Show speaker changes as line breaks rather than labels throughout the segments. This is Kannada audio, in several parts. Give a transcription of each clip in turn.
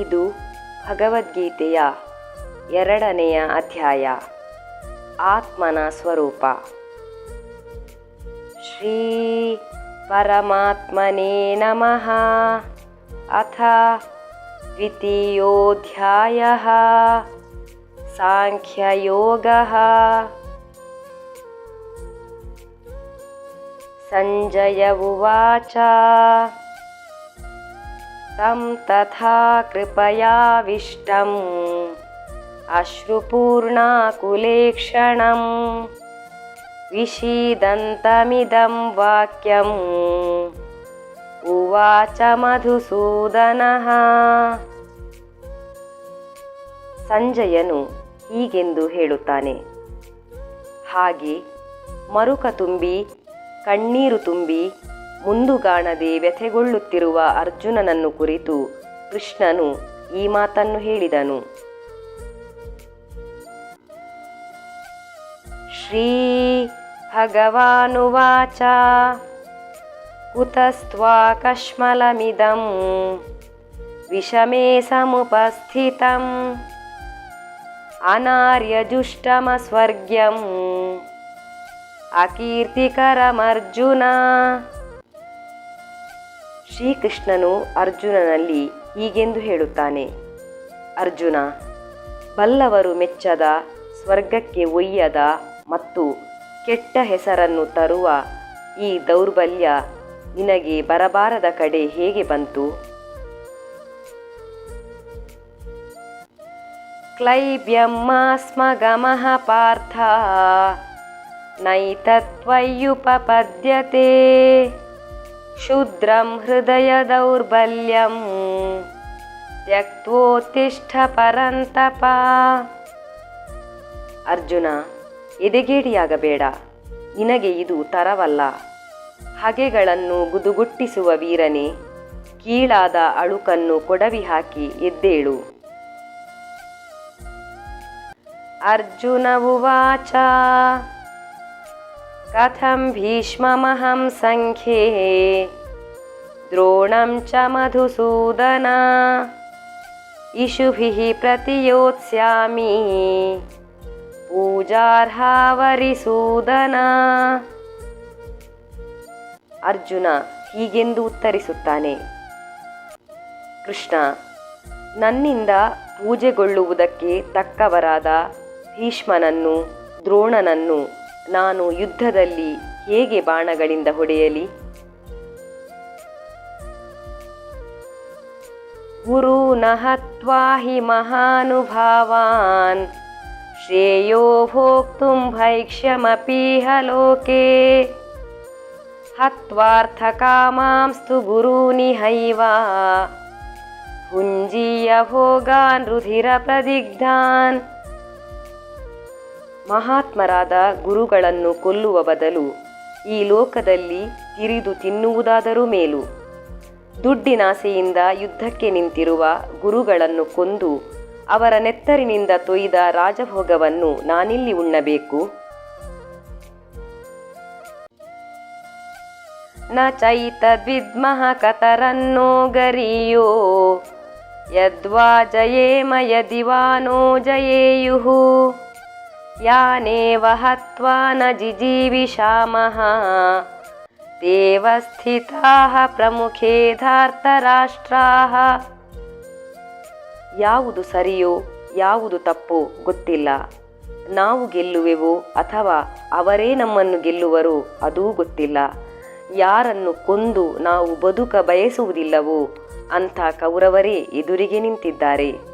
ಇದು ಭಗವದ್ಗೀತೆಯ ಎರಡನೆಯ ಅಧ್ಯಾಯ. ಆತ್ಮನ ಸ್ವರೂಪ. ಶ್ರೀ ಪರಮಾತ್ಮನೇ ನಮಃ. ಅಥ ದ್ವಿತೀಯೋಧ್ಯಾಯ. ಸಾಂಖ್ಯಯೋಗ. ಸಂಜಯ तं तथा कृपयाविष्टम् अश्रुपूर्णाकुलेक्षणं विषीदन्तमिदं वाक्यम् उवाच ಮಧುಸೂದನಃ ಸಂಜಯನು ಹೀಗೆಂದು ಹೇಳುತ್ತಾನೆ ಹಾಗೆ ಮರುಕ ತುಂಬಿ ಕಣ್ಣೀರು ತುಂಬಿ ಮುಂದುಗಾಣದೆ ವ್ಯಥೆಗೊಳ್ಳುತ್ತಿರುವ ಅರ್ಜುನನನ್ನು ಕುರಿತು ಕೃಷ್ಣನು ಈ ಮಾತನ್ನು ಹೇಳಿದನು. ಶ್ರೀ ಭಗವಾನುವಾಚ ಕುತಸ್ತ್ವಾಕಶ್ಮಲಮಿದಂ ವಿಷಮೇ ಸಮುಪಸ್ಥಿತಂ ಅನಾರ್ಯಜುಷ್ಟಮಸ್ವರ್ಗ್ಯಂ ಅಕೀರ್ತಿಕರಮರ್ಜುನ ಶ್ರೀಕೃಷ್ಣನು ಅರ್ಜುನನಲ್ಲಿ ಹೀಗೆಂದು ಹೇಳುತ್ತಾನೆ. ಅರ್ಜುನ, ಬಲ್ಲವರು ಮೆಚ್ಚದ, ಸ್ವರ್ಗಕ್ಕೆ ಒಯ್ಯದ ಮತ್ತು ಕೆಟ್ಟ ಹೆಸರನ್ನು ತರುವ ಈ ದೌರ್ಬಲ್ಯ ನಿನಗೆ ಬರಬಾರದ ಕಡೆ ಹೇಗೆ ಬಂತು? ಕ್ಲೈಬ್ಯಮ್ಮಾಸ್ಮಗಮಃ ಪಾರ್ಥ ನೈತತ್ವಯ್ಯುಪಪದ್ಯತೆ ಶೂದ್ರಂ ಹೃದಯ ದೌರ್ಬಲ್ಯಂ ತ್ಯಕ್ತೋತ್ತಿಷ್ಠ ಪರಂತಪ. ಅರ್ಜುನ, ಎದೆಗೇಡಿಯಾಗಬೇಡ. ನಿನಗೆ ಇದು ತರವಲ್ಲ. ಹಗೆಗಳನ್ನು ಗುದುಗುಟ್ಟಿಸುವ ವೀರನೇ, ಕೀಳಾದ ಅಳುಕನ್ನು ಕೊಡವಿ ಹಾಕಿ ಎದ್ದೇಳು. ಅರ್ಜುನ ಉವಾಚ. ಕಥಂ ಭೀಷ್ಮಮಹಂ ಸಂಖ್ಯೆ ದ್ರೋಣಂ ಚ ಮಧುಸೂದನ इषुभिः ಪ್ರತಿಯೋತ್ಸ್ಯಾಮಿ ಪೂಜಾರ್ಹಾವರಿಸೂದನ ಅರ್ಜುನ ಹೀಗೆಂದು ಉತ್ತರಿಸುತ್ತಾನೆ. ಕೃಷ್ಣ, ನನ್ನಿಂದ ಪೂಜೆಗೊಳ್ಳುವುದಕ್ಕೆ ತಕ್ಕವರಾದ ಭೀಷ್ಮನನ್ನು, ದ್ರೋಣನನ್ನು ನಾನು ಯುದ್ಧದಲ್ಲಿ ಹೇಗೆ ಬಾಣಗಳಿಂದ ಹೊಡೆಯಲಿ? ಗುರು ನಹತ್ವಾ ಹಿ ಮಹಾನುಭಾವಾನ್, ಶ್ರೇಯೋ ಭೋಕ್ತು ಭೈಕ್ಷ್ಯಮಪೀಹ ಲೋಕೆ ಗುರೂನಿ ಹೈವಾ ಭುಂಜೀಯ ಭೋಗಾನ್ ರುಧಿರ ಪ್ರದಿಗ್ಧಾನ್. ಮಹಾತ್ಮರಾದ ಗುರುಗಳನ್ನು ಕೊಲ್ಲುವ ಬದಲು ಈ ಲೋಕದಲ್ಲಿ ತಿರಿದು ತಿನ್ನುವುದಾದರೂ ಮೇಲು. ದುಡ್ಡಿನಾಸೆಯಿಂದ ಯುದ್ಧಕ್ಕೆ ನಿಂತಿರುವ ಗುರುಗಳನ್ನು ಕೊಂದು ಅವರ ನೆತ್ತರಿನಿಂದ ತೊಯ್ದ ರಾಜಭೋಗವನ್ನು ನಾನಿಲ್ಲಿ ಉಣ್ಣಬೇಕು. ನ ಚೈತದ್ವಿದ್ಮಃ ಕತರನ್ನೋ ಗರಿಯೋ, ಯದ್ವಾ ಜಯೇಮ ದಿವಾನೋ ಜಯೇಯುಃ ಯಾನೇವ ಹತ್ವಾ ನ ಜಿಜೀವಿಷಾಮಃ ದೇವಸ್ಥಿತಾಹ ಪ್ರಮುಖೇ ಪ್ರಮುಖೇಧಾರ್ತರಾಷ್ಟ್ರಾಃ ಯಾವುದು ಸರಿಯೋ, ಯಾವುದು ತಪ್ಪೋ ಗೊತ್ತಿಲ್ಲ. ನಾವು ಗೆಲ್ಲುವೆವು ಅಥವಾ ಅವರೇ ನಮ್ಮನ್ನು ಗೆಲ್ಲುವರು ಅದೂ ಗೊತ್ತಿಲ್ಲ. ಯಾರನ್ನು ಕೊಂದು ನಾವು ಬದುಕ ಬಯಸುವುದಿಲ್ಲವೋ ಅಂಥ ಕೌರವರೇ ಎದುರಿಗೆ ನಿಂತಿದ್ದಾರೆ.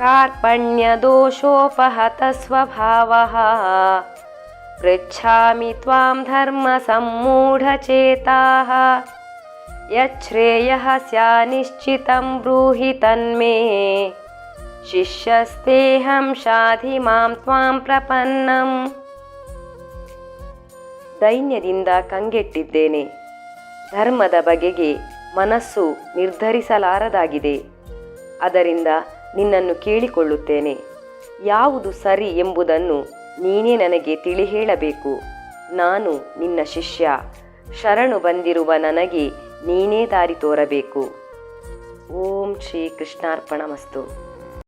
कार्पण्यदोषोपहतस्वभावः पृच्छामि त्वां धर्मसम्मूढचेताः यच्छ्रेयः स्यानिश्चितं ब्रूहि तन्मे ಶಿಷ್ಯಸ್ತೇಹಂ ಶಾಧಿ ಮಾಂ ತ್ವಾಂ ಪ್ರಪನ್ನಂ ದೈನ್ಯದಿಂದ ಕಂಗೆಟ್ಟಿದ್ದೇನೆ ಧರ್ಮದ ಬಗೆಗೆ ಮನಸ್ಸು ನಿರ್ಧರಿಸಲಾರದಾಗಿದೆ ಅದರಿಂದ ನಿನ್ನನ್ನು ಕೇಳಿಕೊಳ್ಳುತ್ತೇನೆ. ಯಾವುದು ಸರಿ ಎಂಬುದನ್ನು ನೀನೇ ನನಗೆ ತಿಳಿ ಹೇಳಬೇಕು ನಾನು ನಿನ್ನ ಶಿಷ್ಯ. ಶರಣು ಬಂದಿರುವ ನನಗೆ ನೀನೇ ದಾರಿ ತೋರಬೇಕು. ಓಂ ಶ್ರೀ ಕೃಷ್ಣಾರ್ಪಣ ಮಸ್ತು